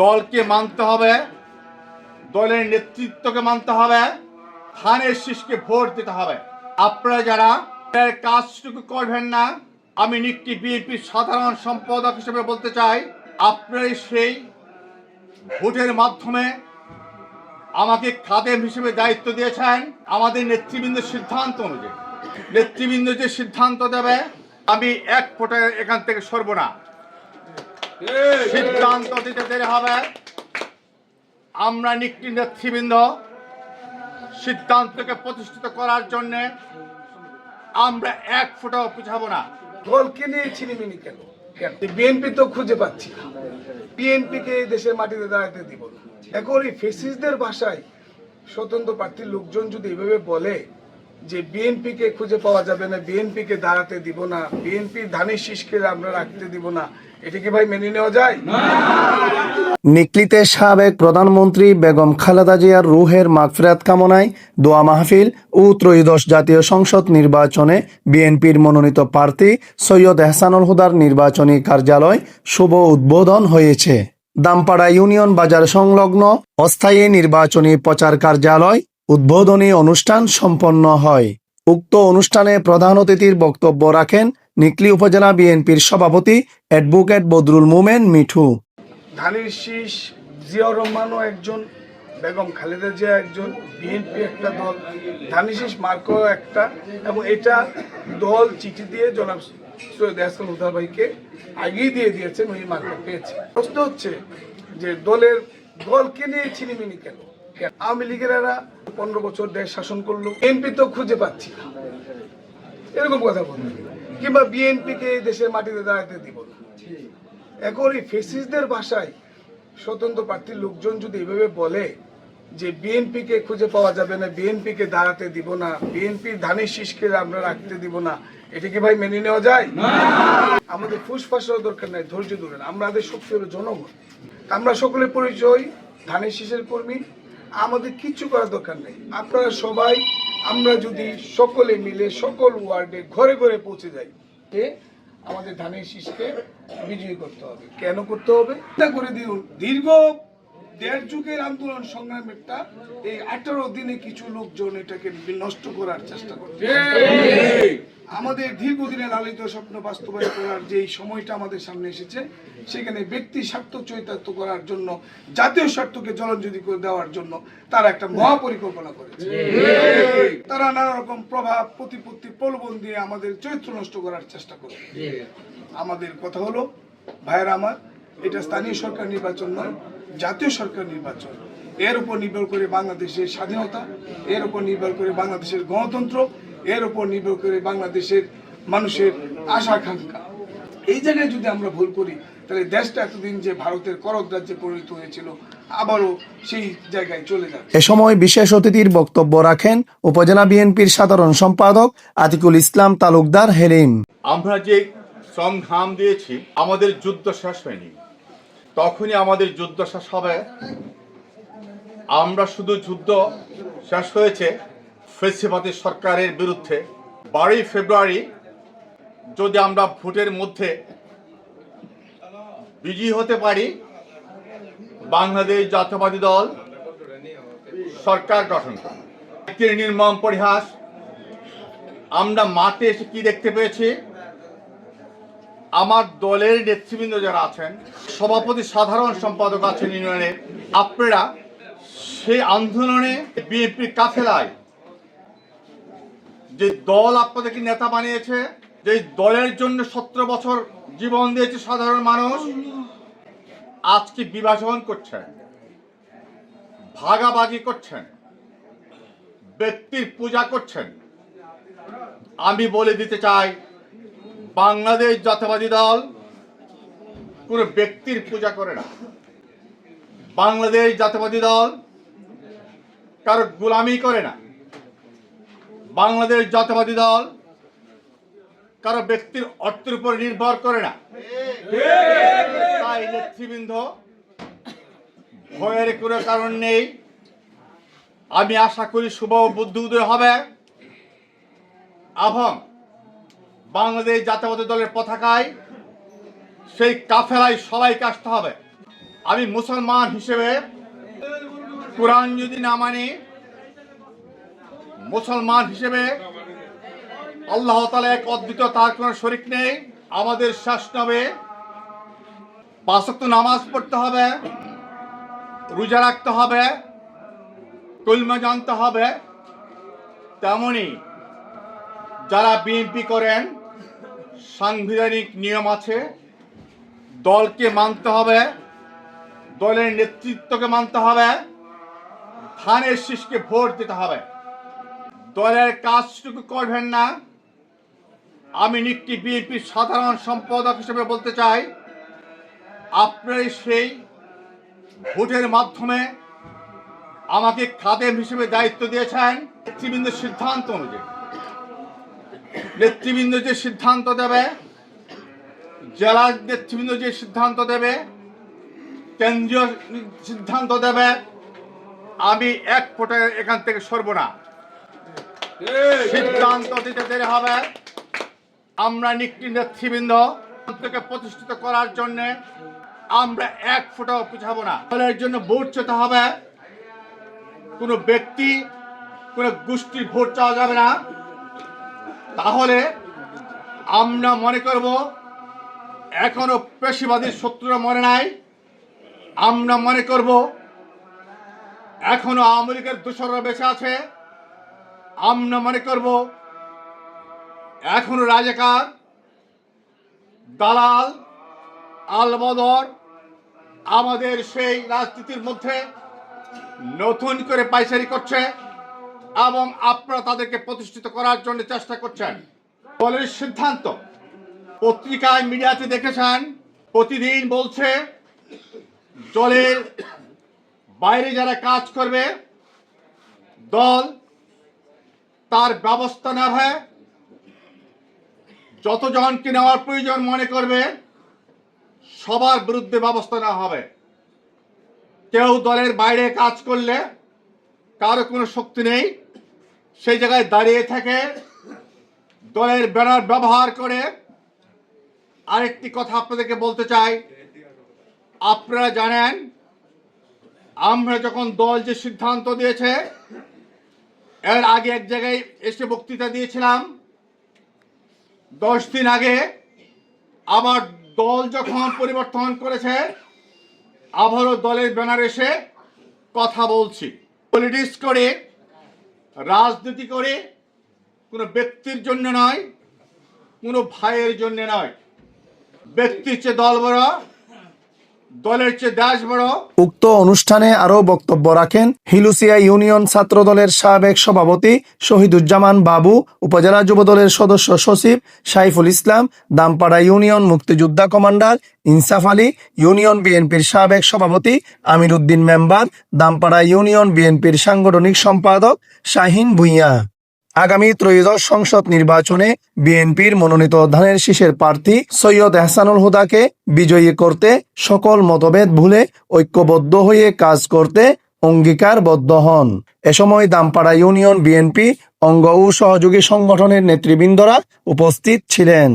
দলকে মানতে হবে, দলের নেতৃত্বকে মানতে হবে ধানের শীষকে ভোট দিতে হবে। আপনারা যারা কাজটুকু করবেন না, আমি নিকটি বিএনপির সাধারণ সম্পাদক হিসেবে বলতে চাই, আপনারাই সেই ভোটের মাধ্যমে আমাকে খাদেম হিসেবে দায়িত্ব দিয়েছেন, আমাদের নেতৃবৃন্দের সিদ্ধান্ত অনুযায়ী। নেতৃবৃন্দ যে সিদ্ধান্ত দেবে, আমি এক ফোটা এখান থেকে সরব না। সিদ্ধান্ত দিতে দেরি হবে। আমরা নিকটি নেতৃবৃন্দ সিদ্ধান্তকে প্রতিষ্ঠিত করার জন্য আমরা এক ফোটাও পিছাবো না। দলকে নিয়ে ছিনিমিনি কেন? বিএনপি তো খুঁজে পাচ্ছি বিএনপি কে এই দেশের মাটিতে দাঁড়াতে দিব এখন এই ফেসিসদের ভাষায় স্বতন্ত্র প্রার্থীর লোকজন যদি এভাবে বলে যে বিএনপি কে খুঁজে পাওয়া যাবে না বিএনপি কে দাঁড়াতে দিব না বিএনপির ধানের শীষকে আমরা রাখতে দিব না। এটা কি ভাই মেনে নেওয়া যায়? নিকলিতে সাবেক প্রধানমন্ত্রী বেগম খালেদা জিয়ার রুহের মাগফিরাত কামনায় দোয়া মাহফিল ও ত্রয়োদশ জাতীয় সংসদ নির্বাচনে বিএনপির মনোনীত প্রার্থী সৈয়দ এহসানুল হুদার নির্বাচনী কার্যালয় শুভ উদ্বোধন হয়েছে। দামপাড়া ইউনিয়ন বাজার সংলগ্ন অস্থায়ী নির্বাচনী প্রচার কার্যালয় উদ্বোধনী অনুষ্ঠান সম্পন্ন হয়। উক্ত অনুষ্ঠানে প্রধান অতিথির বক্তব্য রাখেন নিকলি উপজেলা বিএনপির সভাপতি অ্যাডভোকেট বদরুল মোমেন মিঠু। ধানের শীষ জিয়াউর রহমানও একজন, বেগম খালেদা জিয়া একজন, বিএনপি একটা দল, ধানের শীষ মার্কও একটা এবং এটা দল চিঠি দিয়ে জনাব সৈয়দ হাসান উদ্দার ভাইকে দিয়ে দিয়েছেন ওই মার্কা পেয়েছে প্রশ্ন হচ্ছে যে দলের দলকে নিয়ে ছিনিমিনি কেন? আওয়ামী লীগের এরা পনেরো বছর দেশ শাসন করল এমপি তো খুঁজে পাচ্ছি এরকম কথা বলতে কিংবা বিএনপিকে দেশের মাটিতে দাঁড়াতে দিব না। এখন এই ফেসিসদের ভাষায় স্বতন্ত্র প্রার্থীর লোকজন যদি এভাবে বলে যে বিএনপি কে খুঁজে পাওয়া যাবে না বিএনপি কে দাঁড়াতে দিব না বিএনপির ধানের শীষকে আমরা রাখতে দিব না এটা কি ভাই মেনে নেওয়া যায়? আমাদের ফুসফাসের দরকার নাই ধৈর্য ধরেন আমাদের শক্তি হলো জনগণ। আমরা সকলে পরিচয় ধানের শীষের কর্মী আমাদের কিছু করার দরকার নেই। আপনারা সবাই, আমরা যদি সকলে মিলে, সকল ওয়ার্ডে ঘরে ঘরে পৌঁছে যাই আমাদের ধানের শীষকে বিজয়ী করতে হবে। কেন করতে হবে? করে দিন দীর্ঘ দেড় যুগের আন্দোলন সংগ্রামেরটা এই আঠারো দিনে কিছু লোকজন এটাকে নষ্ট করার চেষ্টা করছে। আমাদের দীর্ঘদিনের লালিত স্বপ্ন বাস্তবায়ন করার যে সময়টা আমাদের সামনে এসেছে, সেখানে ব্যক্তি স্বার্থ চরিতার্থ করার জন্য, জাতীয় স্বার্থকে জলঞ্জলি করে দেওয়ার জন্য তারা একটা মহাপরিকল্পনা করেছে। তারা নানা রকম প্রভাব, প্রতিপত্তি, প্রলোভন দিয়ে আমাদের চরিত্র নষ্ট করার চেষ্টা করে। আমাদের কথা হলো, ভাইয়েরা আমার, এটা স্থানীয় সরকার নির্বাচন নয়, জাতীয় সরকার নির্বাচন। এর উপর নির্ভর করে বাংলাদেশের স্বাধীনতা, এর উপর নির্ভর করে বাংলাদেশের গণতন্ত্র এর উপর নির্ভর করে বাংলাদেশের মানুষের আশা আকাঙ্ক্ষা এই জায়গায় যদি আমরা ভুল করি তাহলে দেশটা এতদিন যে ভারতের করদ রাজ্যে পরিণত হয়েছিল আবারও সেই জায়গায় চলে যাবে এ সময় বিশেষ অতিথির বক্তব্য রাখেন উপজেলা বিএনপির সাধারণ সম্পাদক আতিকুল ইসলাম তালুকদার হেলিম। আমরা যে শ্রম ঘাম দিয়েছি আমাদের যুদ্ধ শেষ হয়নি। তখনই আমাদের যুদ্ধ শেষ হবে। আমরা শুধু যুদ্ধ শেষ হয়েছে ফেসিবাদী সরকারের বিরুদ্ধে বারোই ফেব্রুয়ারি যদি আমরা ভোটের মধ্যে বিজয়ী হতে পারি, বাংলাদেশ জাতীয়বাদী দল সরকার গঠন একটি নির্মম পরিহাস। আমরা মাঠে এসে কি দেখতে পেয়েছি? আমার দলের নেতৃবৃন্দ যারা আছেন, সভাপতি সাধারণ সম্পাদক আছেন ইউনিয়নের আপনারা সেই আন্দোলনে বিএনপির কাফেলায় যে দল আপনাদেরকে নেতা বানিয়েছে, যে দলের জন্য সতেরো বছর জীবন দিয়েছে সাধারণ মানুষ, আজকে বিভাজন করছেন, ভাগাভাগি করছেন, ব্যক্তির পূজা করছেন। আমি বলে দিতে চাই, বাংলাদেশ জাতীয়বাদী দল কোনো ব্যক্তির পূজা করে না। বাংলাদেশ জাতীয়বাদী দল কারও গোলামি করে না। বাংলাদেশ জাতীয়বাদী দল কারও ব্যক্তির অর্থের উপর নির্ভর করে না। তাই নেতৃবৃন্দ, ভয়ের কোনো কারণ নেই। আমি আশা করি শুভ বুদ্ধি উদয় হবে। এবং বাংলাদেশ জাতীয়তাবাদী দলের পতাকায় সেই কাফেলায় সবাইকে আসতে হবে। আমি মুসলমান হিসেবে কোরআন যদি না মানি মুসলমান হিসেবে আল্লাহ তালা এক অদ্বিত তার কোনো শরিক নেই। আমাদের শ্বাস নেবে পাঁচক্ত নামাজ পড়তে হবে, রোজা রাখতে হবে, কলমা জানতে হবে। তেমনি যারা বিএনপি করেন, সাংবিধানিক নিয়ম আছে, দলকে মানতে হবে, দলের নেতৃত্বকে মানতে হবে ধানের শীষকে ভোট দিতে হবে। দলের কাজটুকু করবেন না। আমি নিকটি বিএনপির সাধারণ সম্পাদক হিসেবে বলতে চাই, আপনারাই সেই ভোটের মাধ্যমে আমাকে খাদেম হিসেবে দায়িত্ব দিয়েছেন। নেতৃবৃন্দের সিদ্ধান্ত অনুযায়ী। নেতৃবৃন্দ যে সিদ্ধান্ত দেবে জেলার নেতৃবৃন্দ যে সিদ্ধান্ত দেবে, কেন্দ্রীয় সিদ্ধান্ত দেবে, আমি এক ফোটে এখান থেকে সরব না। সিদ্ধান্ত দিতে দেরি হবে। আমরা নিকটি নেতৃবৃন্দ থেকে প্রতিষ্ঠিত করার জন্য আমরা এক ফোটাও পিছাবো না। দলের জন্য ভোট চেতে হবে। কোনো ব্যক্তি, কোনো গোষ্ঠীর ভোট চাওয়া যাবে না। তাহলে আমরা মনে করব, এখনও পেশিবাদীর শত্রুরা মনে নাই। আমরা মনে করব, এখনও আওয়ামী লীগের দোসররা বেঁচে আছে। আমরা মনে করব, এখনও রাজাকার, দালাল, আলবদর, আমাদের সেই রাজনীতির মধ্যে নতুন করে পাইচারি করছে এবং আপনারা তাদেরকে প্রতিষ্ঠিত করার জন্য চেষ্টা করছেন। দলের সিদ্ধান্ত, পত্রিকায় মিডিয়াতে দেখেছেন, প্রতিদিন বলছে, দলের বাইরে যারা কাজ করবে, দল তার ব্যবস্থা নেবে যতজনকে নেওয়ার প্রয়োজন মনে করবে, সবার বিরুদ্ধে ব্যবস্থা নেওয়া হবে। কেউ দলের বাইরে কাজ করলে কারও কোনো শক্তি নেই, সেই জায়গায় দাঁড়িয়ে থাকে দলের ব্যানার ব্যবহার করে আরেকটি কথা আপনাদেরকে বলতে চাই। আপনারা জানেন, আমরা যখন দল যে সিদ্ধান্ত দিয়েছে এর আগে এক জায়গায় এসে বক্তৃতা দিয়েছিলাম। দশ দিন আগে আবার দল যখন পরিবর্তন করেছে, আবারও দলের ব্যানার এসে কথা বলছি। পলিটিক্স করে, রাজনীতি করে, কোনো ব্যক্তির জন্য নয়, কোনো ভাইয়ের জন্য নয়। ব্যক্তির চেয়ে দল বড় দলের চেয়ে বড়। উক্ত অনুষ্ঠানে আরও বক্তব্য রাখেন হিলুসিয়া ইউনিয়ন ছাত্র দলের সাবেক সভাপতি শহীদুজ্জামান বাবু, উপজেলা যুবদলের সদস্য সচিব সাইফুল ইসলাম, দামপাড়া ইউনিয়ন মুক্তিযোদ্ধা কমান্ডার ইনসাফ আলী, ইউনিয়ন বিএনপির সাবেক সভাপতি আমির উদ্দিন মেম্বার, দামপাড়া ইউনিয়ন বিএনপির সাংগঠনিক সম্পাদক শাহিন ভুইয়া। আগামী ত্রয়োদশ সংসদ নির্বাচনে বিএনপির মনোনীত ধানের শীষের প্রার্থী সৈয়দ এহসানুল হুদাকে বিজয়ী করতে সকল মতভেদ ভুলে ঐক্যবদ্ধ হয়ে কাজ করতে অঙ্গীকারবদ্ধ হন। এ সময় দামপাড়া ইউনিয়ন বিএনপি অঙ্গ ও সহযোগী সংগঠনের নেতৃবৃন্দরা উপস্থিত ছিলেন।